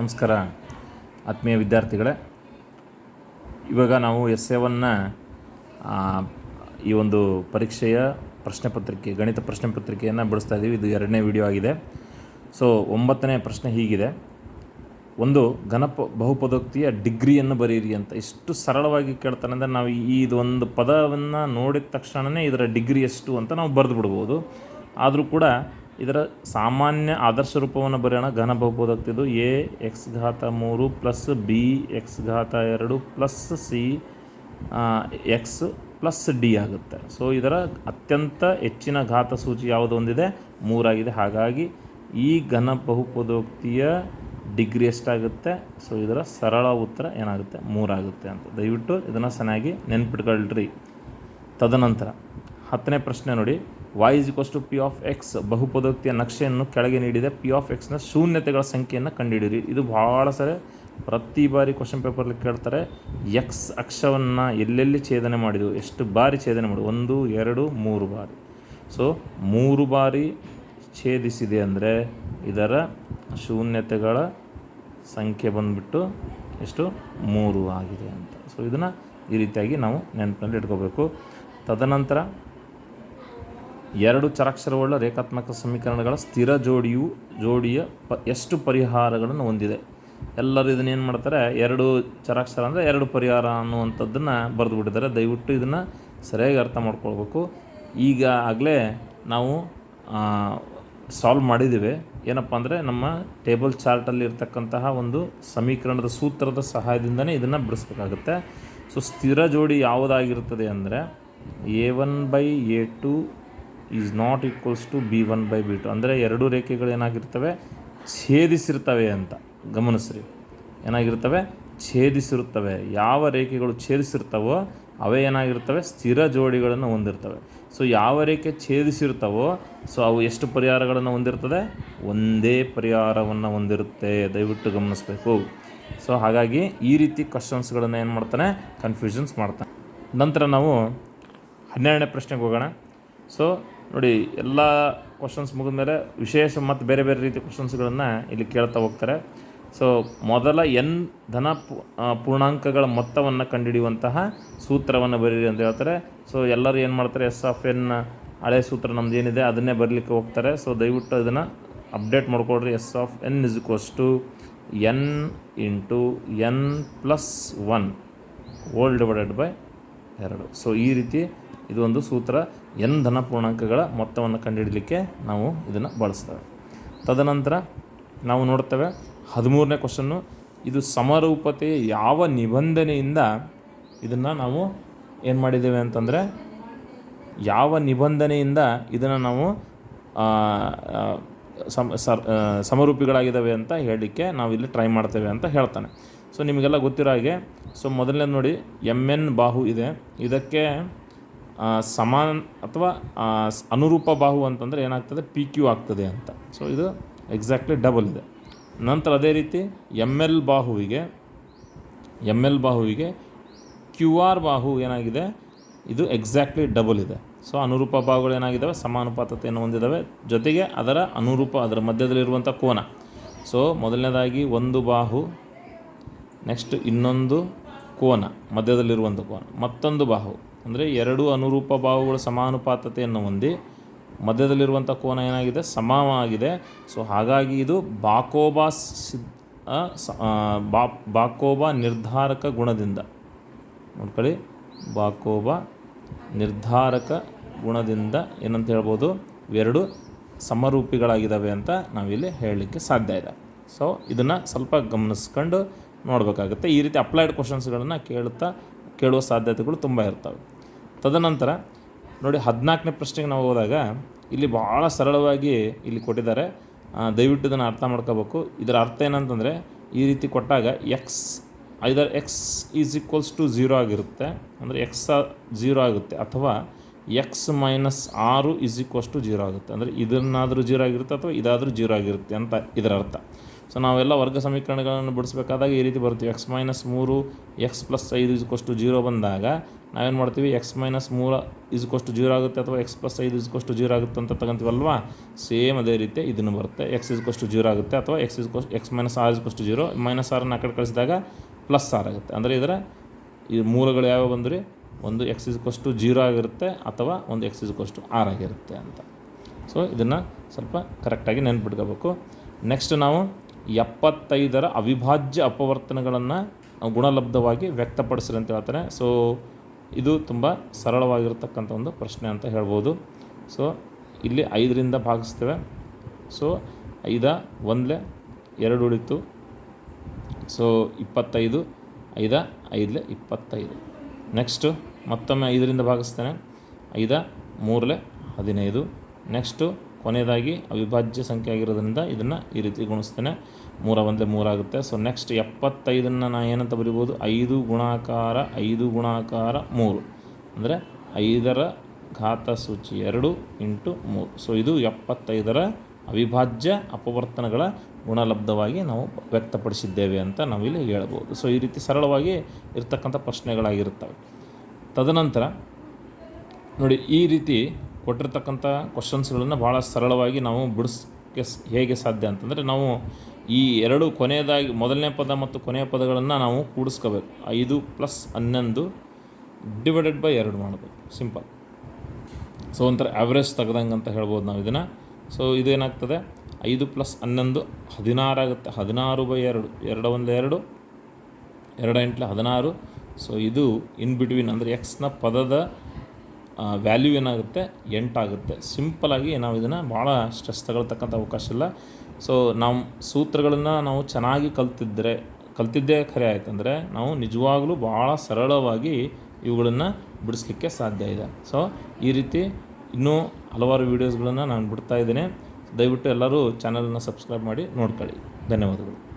ನಮಸ್ಕಾರ, ಆತ್ಮೀಯ ವಿದ್ಯಾರ್ಥಿಗಳೇ. ಇವಾಗ ನಾವು ಎಸ್ ಎವನ್ನು ಈ ಒಂದು ಪರೀಕ್ಷೆಯ ಪ್ರಶ್ನೆ ಪತ್ರಿಕೆ, ಗಣಿತ ಪ್ರಶ್ನೆ ಪತ್ರಿಕೆಯನ್ನು ಬಿಡಿಸ್ತಾ ಇದ್ದೀವಿ ಇದು ಎರಡನೇ ವಿಡಿಯೋ ಆಗಿದೆ. ಸೊ ಒಂಬತ್ತನೇ ಪ್ರಶ್ನೆ ಹೀಗಿದೆ. ಒಂದು ಘನಪ, ಬಹುಪದೋಕ್ತಿಯ ಡಿಗ್ರಿಯನ್ನು ಬರೀರಿ ಅಂತ ಇಷ್ಟು ಸರಳವಾಗಿ ಕೇಳ್ತಾನೆ ಅಂದರೆ ನಾವು ಈ ಇದೊಂದು ಪದವನ್ನು ನೋಡಿದ ತಕ್ಷಣವೇ ಇದರ ಡಿಗ್ರಿ ಎಷ್ಟು ಅಂತ ನಾವು ಬರೆದು ಬಿಡ್ಬೋದು. ಆದರೂ ಕೂಡ ಇದರ ಸಾಮಾನ್ಯ ಆದರ್ಶ ರೂಪವನ್ನು ಬರೆಯೋಣ. ಘನ ಬಹುಬೋದಾಗ್ತಿದ್ದು ಎ ಎಕ್ಸ್ ಘಾತ ಮೂರು ಪ್ಲಸ್ ಬಿ ಎಕ್ಸ್ ಘಾತ ಎರಡು plus C X plus D ಆಗುತ್ತೆ. ಸೊ ಇದರ ಅತ್ಯಂತ ಹೆಚ್ಚಿನ ಘಾತ ಸೂಚಿ ಯಾವುದು ಒಂದಿದೆ? ಮೂರಾಗಿದೆ. ಹಾಗಾಗಿ ಈ ಘನ ಬಹುಪದೋಕ್ತಿಯ ಡಿಗ್ರಿ ಎಷ್ಟಾಗುತ್ತೆ? ಸೊ ಇದರ ಸರಳ ಉತ್ತರ ಏನಾಗುತ್ತೆ? ಮೂರಾಗುತ್ತೆ ಅಂತ. ದಯವಿಟ್ಟು ಇದನ್ನು ಚೆನ್ನಾಗಿ ನೆನ್ಪಿಟ್ಕೊಳ್ರಿ. ತದನಂತರ ಹತ್ತನೇ ಪ್ರಶ್ನೆ ನೋಡಿ. Y is equals to P of X ಬಹುಪದೋಕ್ತಿಯ ನಕ್ಷೆಯನ್ನು ಕೆಳಗೆ ನೀಡಿದೆ. ಪಿ ಆಫ್ ಎಕ್ಸ್ನ ಶೂನ್ಯತೆಗಳ ಸಂಖ್ಯೆಯನ್ನು ಕಂಡುಹಿಡಿಯಿರಿ. ಇದು ಭಾಳ ಸರಿ ಪ್ರತಿ ಬಾರಿ ಕ್ವಶನ್ ಪೇಪರ್ಲಿ ಕೇಳ್ತಾರೆ ಎಕ್ಸ್ ಅಕ್ಷವನ್ನು ಎಲ್ಲೆಲ್ಲಿ ಛೇದನೆ ಮಾಡಿದವು ಎಷ್ಟು ಬಾರಿ ಛೇದನೆ ಮಾಡಿ ಒಂದು, ಎರಡು, ಮೂರು ಬಾರಿ. ಸೊ ಮೂರು ಬಾರಿ ಛೇದಿಸಿದೆ ಅಂದರೆ ಇದರ ಶೂನ್ಯತೆಗಳ ಸಂಖ್ಯೆ ಬಂದುಬಿಟ್ಟು ಎಷ್ಟು? ಮೂರು ಆಗಿದೆ ಅಂತ. ಸೊ ಇದನ್ನು ಈ ರೀತಿಯಾಗಿ ನಾವು ನೆನಪಿನಲ್ಲಿ ಇಟ್ಕೋಬೇಕು. ತದನಂತರ ಎರಡು ಚರಾಕ್ಷರವುಳ್ಳ ರೇಖಾತ್ಮಕ ಸಮೀಕರಣಗಳ ಸ್ಥಿರ ಜೋಡಿಯು, ಜೋಡಿಯ ಪ, ಎಷ್ಟು ಪರಿಹಾರಗಳನ್ನು ಹೊಂದಿದೆ. ಎಲ್ಲರೂ ಇದನ್ನ ಏನು ಮಾಡ್ತಾರೆ, ಎರಡು ಚರಾಕ್ಷರ ಅಂದರೆ ಎರಡು ಪರಿಹಾರ ಅನ್ನುವಂಥದ್ದನ್ನು ಬರೆದು ಬಿಟ್ಟಿದ್ದಾರೆ ದಯವಿಟ್ಟು ಇದನ್ನು ಸರಿಯಾಗಿ ಅರ್ಥ ಮಾಡ್ಕೊಳ್ಬೇಕು. ಈಗ ಆಗಲೇ ನಾವು ಸಾಲ್ವ್ ಮಾಡಿದ್ದೀವಿ. ಏನಪ್ಪ ಅಂದರೆ ನಮ್ಮ ಟೇಬಲ್ ಚಾರ್ಟಲ್ಲಿ ಇರ್ತಕ್ಕಂತಹ ಒಂದು ಸಮೀಕರಣದ ಸೂತ್ರದ ಸಹಾಯದಿಂದನೇ ಇದನ್ನು ಬಿಡಿಸ್ಬೇಕಾಗುತ್ತೆ. ಸೊ ಸ್ಥಿರ ಜೋಡಿ ಯಾವುದಾಗಿರ್ತದೆ ಅಂದರೆ A one by A two is not equals to B one by B two ಅಂದರೆ ಎರಡು ರೇಖೆಗಳು ಏನಾಗಿರ್ತವೆ? ಛೇದಿಸಿರ್ತವೆ ಅಂತ. ಗಮನಿಸ್ರಿ. ಏನಾಗಿರ್ತವೆ? ಛೇದಿಸಿರುತ್ತವೆ. ಯಾವ ರೇಖೆಗಳು ಛೇದಿಸಿರ್ತವೋ ಅವೇ ಏನಾಗಿರ್ತವೆ? ಸ್ಥಿರ ಜೋಡಿಗಳನ್ನು ಹೊಂದಿರ್ತವೆ. ಸೊ ಯಾವ ರೇಖೆ ಛೇದಿಸಿರ್ತವೋ ಸೊ ಅವು ಎಷ್ಟು ಪರಿಹಾರಗಳನ್ನು ಹೊಂದಿರ್ತದೆ? ಒಂದೇ ಪರಿಹಾರವನ್ನು ಹೊಂದಿರುತ್ತೆ. ದಯವಿಟ್ಟು ಗಮನಿಸಬೇಕು. ಸೊ ಹಾಗಾಗಿ ಈ ರೀತಿ ಕ್ವಶನ್ಸ್ಗಳನ್ನು ಏನು ಮಾಡ್ತಾನೆ? ಕನ್ಫ್ಯೂಷನ್ಸ್ ಮಾಡ್ತಾನೆ. ನಂತರ ನಾವು ಹನ್ನೆರಡನೇ ಪ್ರಶ್ನೆಗೆ ಹೋಗೋಣ. ಸೊ ನೋಡಿ, ಎಲ್ಲ ಕ್ವಶನ್ಸ್ ಮುಗಿದ ಮೇಲೆ ವಿಶೇಷ ಮತ್ತು ಬೇರೆ ಬೇರೆ ರೀತಿ ಕ್ವಶನ್ಸ್ಗಳನ್ನು ಇಲ್ಲಿ ಕೇಳ್ತಾ ಹೋಗ್ತಾರೆ. ಸೊ ಮೊದಲ ಎನ್ ಧನ ಪೂರ್ಣಾಂಕಗಳ ಮೊತ್ತವನ್ನು ಕಂಡುಹಿಡಿಯುವಂತಹ ಸೂತ್ರವನ್ನು ಬರೀರಿ ಅಂತ ಹೇಳ್ತಾರೆ. ಸೊ ಎಲ್ಲರೂ ಏನು ಮಾಡ್ತಾರೆ? ಎಸ್ ಆಫ್ ಎನ್ ಹಳೆ ಸೂತ್ರ ನಮ್ದು ಏನಿದೆ ಅದನ್ನೇ ಬರಲಿಕ್ಕೆ ಹೋಗ್ತಾರೆ. ಸೊ ದಯವಿಟ್ಟು ಅದನ್ನು ಅಪ್ಡೇಟ್ ಮಾಡ್ಕೊಳ್ರಿ S of N is equals N into N plus one whole divided by ಎರಡು. ಸೊ ಈ ರೀತಿ ಇದು ಒಂದು ಸೂತ್ರ ಎನ್ ಧನ ಪೂರ್ಣಾಂಕಗಳ ಮೊತ್ತವನ್ನು ಕಂಡುಹಿಡಲಿಕ್ಕೆ ನಾವು ಇದನ್ನು ಬಳಸ್ತೇವೆ. ತದನಂತರ ನಾವು ನೋಡ್ತೇವೆ ಹದಿಮೂರನೇ ಕ್ವಶನ್ನು ಇದು ಸಮರೂಪತೆ ಯಾವ ನಿಬಂಧನೆಯಿಂದ ಇದನ್ನು ನಾವು ಏನು ಮಾಡಿದ್ದೇವೆ ಅಂತಂದರೆ, ಯಾವ ನಿಬಂಧನೆಯಿಂದ ಇದನ್ನು ನಾವು ಸಮ ಸಮರೂಪಿಗಳಾಗಿದ್ದಾವೆ ಅಂತ ಹೇಳಲಿಕ್ಕೆ ನಾವು ಇಲ್ಲಿ ಟ್ರೈ ಮಾಡ್ತೇವೆ ಅಂತ ಹೇಳ್ತಾನೆ. ಸೊ ನಿಮಗೆಲ್ಲ ಗೊತ್ತಿರೋ ಹಾಗೆ ಸೊ ಮೊದಲನೇ ನೋಡಿ ಎಂ ಎನ್ ಬಾಹು ಇದೆ. ಇದಕ್ಕೆ ಸಮಾನ ಅಥವಾ ಅನುರೂಪ ಬಾಹು ಅಂತಂದರೆ ಏನಾಗ್ತದೆ? ಪಿ ಕ್ಯೂ ಆಗ್ತದೆ ಅಂತ. ಸೊ ಇದು ಎಕ್ಸಾಕ್ಟ್ಲಿ ಡಬಲ್ ಇದೆ. ನಂತರ ಅದೇ ರೀತಿ ಎಂ ಎಲ್ ಬಾಹುವಿಗೆ ಎಂ ಎಲ್ ಬಾಹುವಿಗೆ ಕ್ಯೂ ಆರ್ ಬಾಹು ಏನಾಗಿದೆ? ಇದು ಎಕ್ಸಾಕ್ಟ್ಲಿ ಡಬಲ್ ಇದೆ. ಸೊ ಅನುರೂಪ ಬಾಹುಗಳು ಏನಾಗಿದ್ದಾವೆ? ಸಮಾನುಪಾತತೆಯನ್ನು ಹೊಂದಿದ್ದಾವೆ. ಜೊತೆಗೆ ಅದರ ಅನುರೂಪ ಅದರ ಮಧ್ಯದಲ್ಲಿರುವಂಥ ಕೋನ. ಸೊ ಮೊದಲನೇದಾಗಿ ಒಂದು ಬಾಹು ನೆಕ್ಸ್ಟ್ ಇನ್ನೊಂದು ಕೋನ ಮಧ್ಯದಲ್ಲಿರುವಂಥ ಕೋನ. ಮತ್ತೊಂದು ಬಾಹು. ಅಂದರೆ ಎರಡು ಅನುರೂಪ ಬಾಹುಗಳು ಸಮಾನುಪಾತತೆಯನ್ನು ಹೊಂದಿ ಮಧ್ಯದಲ್ಲಿರುವಂಥ ಕೋನ ಏನಾಗಿದೆ? ಸಮವಾಗಿದೆ. ಸೊ ಹಾಗಾಗಿ ಇದು ಬಾಕೋಬಾ ಬಾಕೋಬಾ ನಿರ್ಧಾರಕ ಗುಣದಿಂದ. ನೋಡ್ಕೊಳ್ಳಿ. ಬಾಕೋಬಾ ನಿರ್ಧಾರಕ ಗುಣದಿಂದ ಏನಂತ ಹೇಳ್ಬೋದು? ಇವೆರಡು ಸಮರೂಪಿಗಳಾಗಿದ್ದಾವೆ ಅಂತ ನಾವಿಲ್ಲಿ ಹೇಳಲಿಕ್ಕೆ ಸಾಧ್ಯ ಇದೆ. ಸೊ ಇದನ್ನು ಸ್ವಲ್ಪ ಗಮನಿಸ್ಕೊಂಡು ನೋಡಬೇಕಾಗುತ್ತೆ. ಈ ರೀತಿ ಅಪ್ಲೈಡ್ ಕ್ವಶನ್ಸ್ಗಳನ್ನು ಕೇಳುತ್ತಾ ಕೇಳುವ ಸಾಧ್ಯತೆಗಳು ತುಂಬ ಇರ್ತವೆ. ತದನಂತರ ನೋಡಿ ಹದಿನಾಲ್ಕನೇ ಪ್ರಶ್ನೆಗೆ ನಾವು ಹೋದಾಗ ಇಲ್ಲಿ ಭಾಳ ಸರಳವಾಗಿ ಇಲ್ಲಿ ಕೊಟ್ಟಿದ್ದಾರೆ. ದಯವಿಟ್ಟು ಇದನ್ನು ಅರ್ಥ ಮಾಡ್ಕೋಬೇಕು. ಇದರ ಅರ್ಥ ಏನಂತಂದರೆ ಈ ರೀತಿ ಕೊಟ್ಟಾಗ X either X is equals to zero ಆಗಿರುತ್ತೆ. ಅಂದರೆ ಎಕ್ಸ್ ಝೀರೋ ಆಗುತ್ತೆ ಅಥವಾ ಎಕ್ಸ್ ಮೈನಸ್ ಆರು ಈಸ್ ಈಕ್ವಲ್ಸ್ ಟು ಜೀರೋ ಆಗುತ್ತೆ. ಅಂದರೆ ಇದನ್ನಾದರೂ ಜೀರೋ ಆಗಿರುತ್ತೆ ಅಥವಾ ಇದಾದರೂ ಜೀರೋ ಆಗಿರುತ್ತೆ ಅಂತ ಇದರ ಅರ್ಥ. ಸೊ ನಾವೆಲ್ಲ ವರ್ಗ ಸಮೀಕರಣಗಳನ್ನು ಬಿಡಿಸ್ಬೇಕಾದಾಗ ಈ ರೀತಿ ಬರ್ತೀವಿ ಎಕ್ಸ್ ಮೈನಸ್ ಮೂರು ಎಕ್ಸ್ ಪ್ಲಸ್ ಐದು ಇಸ್ಕೊಷ್ಟು ಜೀರೋ ಬಂದಾಗ ನಾವೇನು ಮಾಡ್ತೀವಿ? ಎಕ್ಸ್ ಮೈನಸ್ ಮೂರು ಇಸ್ಕೊಷ್ಟು ಜೀರೋ ಆಗುತ್ತೆ ಅಥವಾ ಎಕ್ಸ್ ಪ್ಲಸ್ ಐದು ಇಸ್ಕೊಷ್ಟು ಜೀರೋ ಆಗುತ್ತೆ ಅಂತ ತಗೊಂತೀವಲ್ವಾ? ಸೇಮ್ ಅದೇ ರೀತಿ ಇದನ್ನು ಬರುತ್ತೆ. ಎಕ್ಸ್ ಇಸ್ಕೊಷ್ಟು ಜೀರೋ ಆಗುತ್ತೆ ಅಥವಾ X is equals to X minus R is equals to zero minus ಆರನ್ನು ಆ ಕಡೆ ಕಳಿಸಿದಾಗ ಪ್ಲಸ್ ಆರ್ ಆಗುತ್ತೆ. ಅಂದರೆ ಇದರ ಈ ಮೂಲಗಳು ಯಾವ್ಯಾವ ಬಂದರೆ? ಒಂದು ಎಕ್ಸ್ ಇಸ್ಕೊಷ್ಟು ಜೀರೋ ಆಗಿರುತ್ತೆ ಅಥವಾ ಒಂದು ಎಕ್ಸ್ ಇಸ್ಕೊಷ್ಟು ಆರ್ ಆಗಿರುತ್ತೆ ಅಂತ. ಸೊ ಇದನ್ನು ಸ್ವಲ್ಪ ಕರೆಕ್ಟಾಗಿ ನೆನ್ಪಿಟ್ಕೋಬೇಕು. ನೆಕ್ಸ್ಟ್ ನಾವು ಎಪ್ಪತ್ತೈದರ ಅವಿಭಾಜ್ಯ ಅಪವರ್ತನಗಳನ್ನು ಗುಣಲಬ್ಧವಾಗಿ ವ್ಯಕ್ತಪಡಿಸ್ರಿ ಅಂತ ಹೇಳ್ತಾರೆ ಸೊ ಇದು ತುಂಬ ಸರಳವಾಗಿರ್ತಕ್ಕಂಥ ಒಂದು ಪ್ರಶ್ನೆ ಅಂತ ಹೇಳ್ಬೋದು. ಸೊ ಇಲ್ಲಿ ಐದರಿಂದ ಭಾಗಿಸ್ತೇವೆ. ಸೊ ಐದ ಒಂದಲೇ ಎರಡು ಉಳಿತು. ಸೊ ಇಪ್ಪತ್ತೈದು, ಐದ ಐದಲೇ ಇಪ್ಪತ್ತೈದು. ನೆಕ್ಸ್ಟು ಮತ್ತೊಮ್ಮೆ ಐದರಿಂದ ಭಾಗಿಸ್ತೇನೆ. ಐದ ಮೂರಲೆ ಹದಿನೈದು. ನೆಕ್ಸ್ಟು ಕೊನೆಯದಾಗಿ ಅವಿಭಾಜ್ಯ ಸಂಖ್ಯೆ ಆಗಿರೋದ್ರಿಂದ ಇದನ್ನು ಈ ರೀತಿ ಗುಣಿಸ್ತೇನೆ. ಮೂರ ಒಂದೇ ಮೂರಾಗುತ್ತೆ ಸೊ ನೆಕ್ಸ್ಟ್ ಎಪ್ಪತ್ತೈದನ್ನು ನಾನು ಏನಂತ ಬರಿಬೋದು? ಐದು ಗುಣಾಕಾರ ಐದು ಗುಣಾಕಾರ ಮೂರು. ಅಂದರೆ ಐದರ ಘಾತ ಸೂಚಿ ಎರಡು ಇಂಟು ಮೂರು. ಸೊ ಇದು ಎಪ್ಪತ್ತೈದರ ಅವಿಭಾಜ್ಯ ಅಪವರ್ತನಗಳ ಗುಣಲಬ್ಧವಾಗಿ ನಾವು ವ್ಯಕ್ತಪಡಿಸಿದ್ದೇವೆ ಅಂತ ನಾವಿಲ್ಲಿ ಹೇಳ್ಬೋದು. ಸೊ ಈ ರೀತಿ ಸರಳವಾಗಿ ಇರ್ತಕ್ಕಂಥ ಪ್ರಶ್ನೆಗಳಾಗಿರ್ತವೆ ತದನಂತರ ನೋಡಿ, ಈ ರೀತಿ ಕೊಟ್ಟಿರ್ತಕ್ಕಂಥ ಕ್ವಶನ್ಸ್ಗಳನ್ನು ಭಾಳ ಸರಳವಾಗಿ ನಾವು ಬಿಡಿಸ್ಕೆ ಹೇಗೆ ಸಾಧ್ಯ ಅಂತಂದರೆ ನಾವು ಈ ಎರಡು ಕೊನೆಯದಾಗಿ, ಮೊದಲನೇ ಪದ ಮತ್ತು ಕೊನೆಯ ಪದಗಳನ್ನು ನಾವು ಕೂಡಿಸ್ಕೋಬೇಕು. ಐದು ಪ್ಲಸ್ ಹನ್ನೊಂದು ಡಿವೈಡೆಡ್ ಬೈ ಎರಡು ಮಾಡಬೇಕು. ಸಿಂಪಲ್ ಸೊ ಒಂಥರ ಆವ್ರೇಜ್ ತೆಗ್ದಂಗೆ ಅಂತ ಹೇಳ್ಬೋದು ನಾವು ಇದನ್ನು. ಸೊ ಇದೇನಾಗ್ತದೆ? ಐದು ಪ್ಲಸ್ ಹನ್ನೊಂದು ಹದಿನಾರು ಆಗುತ್ತೆ. ಹದಿನಾರು ಬೈ ಎರಡು. ಎರಡು ಒಂದು ಎರಡು. ಎರಡು ಎಂಟ್ಲೆ ಹದಿನಾರು. ಸೊ ಇದು ಇನ್ ಬಿಟ್ವೀನ್ ಅಂದರೆ ಎಕ್ಸ್ನ ಪದದ ವ್ಯಾಲ್ಯೂ ಏನಾಗುತ್ತೆ? ಎಂಟಾಗುತ್ತೆ ಸಿಂಪಲಾಗಿ ನಾವು ಇದನ್ನು ಭಾಳ ಸ್ಟ್ರೆಸ್ ತಗೊಳ್ತಕ್ಕಂಥ ಅವಕಾಶ ಇಲ್ಲ. ಸೊ ನಾವು ಸೂತ್ರಗಳನ್ನು ನಾವು ಚೆನ್ನಾಗಿ ಕಲ್ತಿದ್ದರೆ ಕಲ್ತಿದ್ದೇ ಖರೆ ಆಯ್ತಂದರೆ, ನಾವು ನಿಜವಾಗಲೂ ಭಾಳ ಸರಳವಾಗಿ ಇವುಗಳನ್ನು ಬಿಡಿಸ್ಲಿಕ್ಕೆ ಸಾಧ್ಯ ಇದೆ. ಸೊ ಈ ರೀತಿ ಇನ್ನೂ ಹಲವಾರು ವೀಡಿಯೋಸ್ಗಳನ್ನು ನಾನು ಬಿಡ್ತಾ ಇದ್ದೇನೆ. ದಯವಿಟ್ಟು ಎಲ್ಲರೂ ಚಾನಲನ್ನು ಸಬ್ಸ್ಕ್ರೈಬ್ ಮಾಡಿ ನೋಡ್ಕೊಳ್ಳಿ. ಧನ್ಯವಾದಗಳು.